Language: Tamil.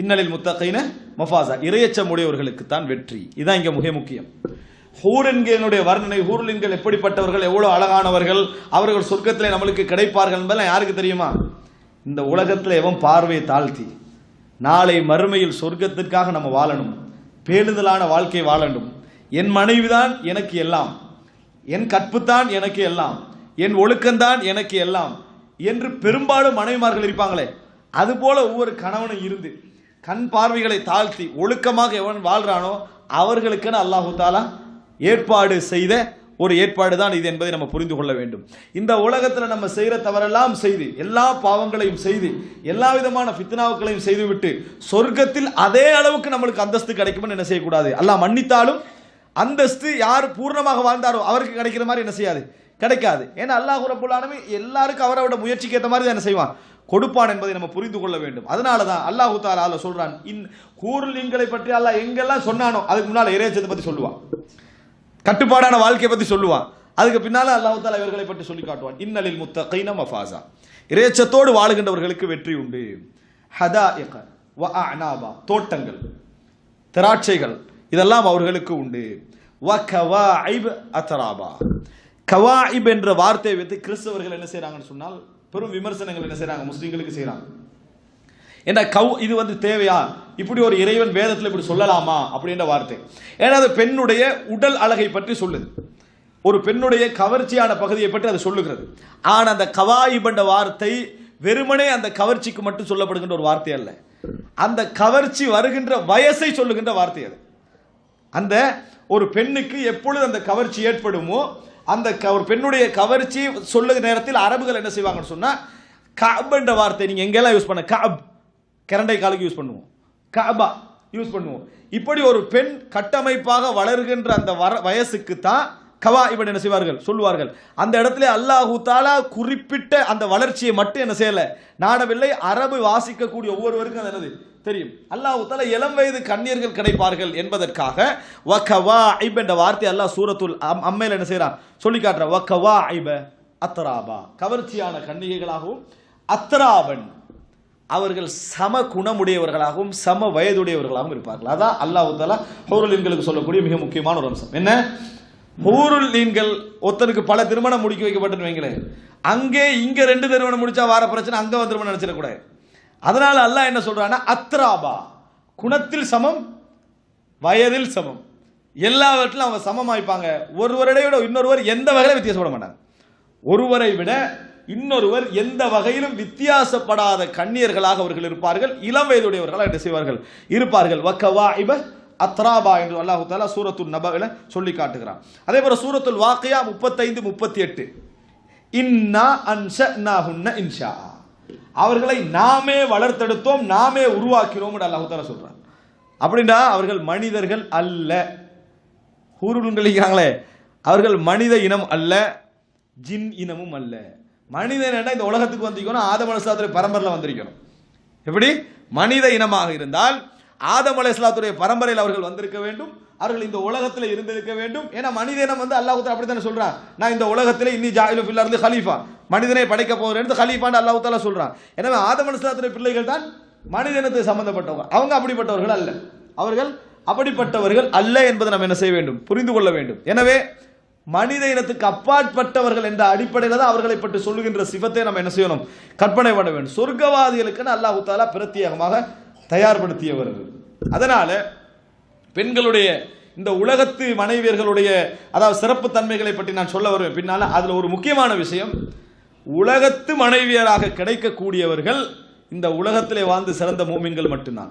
இன்னலில் முத்தகைன மஃபாசா இறையச்சம் உடையவர்களுக்கு தான் வெற்றி. இதான் இங்க மிக முக்கியம். ஹூரன்களினுடைய வர்ணனை ஹூரலின்கள் எப்படிப்பட்டவர்கள் எவ்வளோ அழகானவர்கள் அவர்கள் சொர்க்கத்தில் நம்மளுக்கு கிடைப்பார்கள் என்பதெல்லாம் யாருக்கு தெரியுமா? இந்த உலகத்தில் எவன் பார்வையை தாழ்த்தி நாளை மறுமையில் சொர்க்கத்திற்காக நம்ம வாழணும் பேணுதலான வாழ்க்கை வாழணும். என் மனைவிதான் எனக்கு எல்லாம் என் கற்புத்தான் எனக்கு எல்லாம் என் ஒழுக்கம்தான் எனக்கு எல்லாம் என்று பெரும்பாலும் மனைவிமார்கள் இருப்பாங்களே அதுபோல ஒவ்வொரு கணவனும் இருந்து கண் பார்வைகளை தாழ்த்தி ஒழுக்கமாக எவன் வாழ்றானோ அவர்களுக்கென அல்லாஹு தாலா ஏற்பாடு செய்த ஒரு ஏற்பாடு தான் இது என்பதை நம்ம புரிந்து கொள்ள வேண்டும். இந்த உலகத்தில் நம்ம செய்கிற தவறெல்லாம் செய்து எல்லா பாவங்களையும் செய்து எல்லா விதமான ஃபித்னாவுக்களையும் செய்துவிட்டு சொர்க்கத்தில் அதே அளவுக்கு நம்மளுக்கு அந்தஸ்து கிடைக்கும்னு என்ன செய்யக்கூடாது? எல்லாம் மன்னித்தாலும் அந்தஸ்து யார் பூர்ணமாக வாழ்ந்தாரோ அவருக்கு கிடைக்கிற மாதிரி என்ன செய்யாது? கிடைக்காது. ஏன்னா அல்லாஹ் ரபுல்லானமே எல்லாருக்கும் அவரோட முயற்சிக்கு ஏற்ற மாதிரி தான் என்ன செய்வான்? கொடுப்பான் என்பதை நம்ம புரிந்து கொள்ள வேண்டும். அதனால தான் அல்லாஹு தாலா சொல்றான் இன் கூர்லிங்களை பற்றி அல்லாஹ் எங்கெல்லாம் சொன்னானோ அதுக்கு முன்னால் இறைச்சத்தை பற்றி சொல்லுவான். கட்டுப்பாடான வாழ்க்கையை பற்றி சொல்லுவான். அதுக்கு பின்னால் அல்லாஹு தாலா இவர்களை பற்றி சொல்லி காட்டுவான். இன்னலில் முத்தகைன மஃபாசா. இறைச்சத்தோடு வாழுகின்றவர்களுக்கு வெற்றி உண்டு. ஹதா வ அனாபா தோட்டங்கள் திராட்சைகள் இதெல்லாம் அவர்களுக்கு உண்டு. வ கவா ஐப் அத்தராபா கவாஇப் என்ற வார்த்தையை வைத்து கிறிஸ்தவர்கள் என்ன செய்கிறாங்கன்னு சொன்னால் பெரும் விமர்சனங்கள் என்ன செய்றாங்க முஸ்லீம்களுக்கு செய்கிறாங்க என்ன கவு இது வந்து தேவையா? இப்படி ஒரு இறைவன் வேதத்தில் இப்படி சொல்லலாமா? அப்படின்ற வார்த்தை. ஏன்னா அது பெண்ணுடைய உடல் அழகை பற்றி சொல்லுது. ஒரு பெண்ணுடைய கவர்ச்சியான பகுதியை பற்றி அது சொல்லுகிறது. ஆனால் அந்த கவாயி என்ற வார்த்தை வெறுமனே அந்த கவர்ச்சிக்கு மட்டும் சொல்லப்படுகின்ற ஒரு வார்த்தை அல்ல. அந்த கவர்ச்சி வருகின்ற வயசை சொல்லுகின்ற வார்த்தை அது. அந்த ஒரு பெண்ணுக்கு எப்பொழுது அந்த கவர்ச்சி ஏற்படுமோ அந்த க- ஒரு பெண்ணுடைய கவர்ச்சி சொல்லுகிற நேரத்தில் அரபுகள் என்ன செய்வாங்கன்னு சொன்னால் கஅப் என்ற வார்த்தை நீங்கள் எங்கெல்லாம் யூஸ் பண்ண காப் கரண்டை காலுக்கு யூஸ் பண்ணுவோம். காபா யூஸ் பண்ணுவோம். இப்படி ஒரு பெண் கட்டமைப்பாக வளர்கின்ற அந்த வர வயசுக்கு தான் கவா இவன் என்ன செய்வார்கள்? சொல்லுவார்கள். அந்த இடத்துல அல்லாஹூ தாலா குறிப்பிட்ட அந்த வளர்ச்சியை மட்டும் என்ன செய்யல. நாடவில்லை அரபு வாசிக்கக்கூடிய ஒவ்வொருவருக்கும் அது என்னது? தெரியும். அல்லாஹு தாலா இளம் வயது கண்ணியர்கள் கிடைப்பார்கள் என்பதற்காக வக்கவா ஐப் என்ற வார்த்தை அல்லாஹ் சூரத்துல் அம் அம்மையில் என்ன செய்கிறான் சொல்லி காட்டுற வக்கவா ஐப அத்தராபா கவர்ச்சியான கன்னிகைகளாகவும் அத்தராபன் அவர்கள் சம குணமுடையவர்களாகவும் சம வயதுடையவர்களாகவும் இருப்பார்கள். அதான் அல்லாஹ் தாலா ஹூருல் சொல்லக்கூடிய மிக முக்கியமான ஒரு அம்சம். என்ன? ஹூருல் லீன்கள் ஒருத்தனுக்கு பல திருமணம் முடிக்க வைக்கப்பட்டுன்னு வைங்களேன் அங்கே இங்கே ரெண்டு திருமணம் முடிச்சா வார பிரச்சனை அங்கே வந்து திருமணம் நினச்சிடக்கூடாது அதனால் அல்லாஹ் என்ன சொல்கிறான்னா அத்ராபா. குணத்தில் சமம் வயதில் சமம். எல்லாவற்றிலும் அவங்க சமமாய்ப்பாங்க ஒருவரை விட இன்னொருவர் எந்த வகையிலும் வித்தியாசப்பட மாட்டாங்க. ஒருவரை விட இன்னொருவர் எந்த வகையிலும் வித்தியாசப்படாத கண்ணியர்களாக அவர்கள் இருப்பார்கள் இளம் வயதுடையவர்களாக என்ன செய்வார்கள்? இருப்பார்கள். வக்கவா வக்கவாஇப அத்ராபா என்று அல்லாஹு தாலா சூரத்துல் நபவில சொல்லி காட்டுகிறான். அதே போல சூரத்துல் வாக்கையா முப்பத்தைந்து முப்பத்தி எட்டு இன்னா அன்ஷஅனாஹுன்ன இன்ஷா. அவர்களை நாமே வளர்த்தெடுத்தோம் நாமே உருவாக்கினோம் அல்லாஹு தாலா சொல்றான். அப்படின்னா அவர்கள் மனிதர்கள் அல்ல. ஹூருன்களிக்கிறாங்களே அவர்கள் மனித இனம் அல்ல ஜின் இனமும் அல்ல. மனிதன் இந்த உலகத்துக்கு வந்திருக்கணும் ஆதம் பரம்பரில் பரம்பரையில் வந்திருக்கணும். எப்படி? மனித இனமாக இருந்தால் ஆதம் அலையாத்துடைய பரம்பரையில் அவர்கள் வந்திருக்க வேண்டும். அவர்கள் இந்த உலகத்தில் இருந்திருக்க வேண்டும். ஏன்னா மனித இனம் வந்து அல்லாஹ் அப்படி தானே சொல்றான் நான் இந்த உலகத்தில் இன்னி ஜாயிலு ஃபில்லா இருந்து ஹலீஃபா. மனிதனை படைக்க போகிறேன் ஹலீஃபான்னு அல்லாஹ் சொல்றான் எனவே ஆதம் அலையாத்துடைய பிள்ளைகள் தான் மனித இனத்தை சம்பந்தப்பட்டவங்க. அவங்க அப்படிப்பட்டவர்கள் அல்ல. அவர்கள் அப்படிப்பட்டவர்கள் அல்ல என்பதை நம்ம என்ன செய்ய வேண்டும்? புரிந்து கொள்ள வேண்டும். எனவே மனித இனத்துக்கு அப்பாற்பட்டவர்கள் என்ற அடிப்படையில் தான் அவர்களை பற்றி சொல்லுகின்ற சிவத்தை நம்ம என்ன செய்யணும்? கற்பனை பண்ண வேண்டும். சொர்க்கவாதிகளுக்குன்னு அல்லாஹு தாலா பிரத்யேகமாக தயார்படுத்தியவர்கள். அதனால பெண்களுடைய இந்த உலகத்து மனைவியர்களுடைய அதாவது சிறப்பு தன்மைகளை பற்றி நான் சொல்ல வருவேன். பின்னால அதுல ஒரு முக்கியமான விஷயம் உலகத்து மனைவியராக கிடைக்கக்கூடியவர்கள் இந்த உலகத்திலே வாழ்ந்து சிறந்த மூமின்கள் மட்டும்தான்.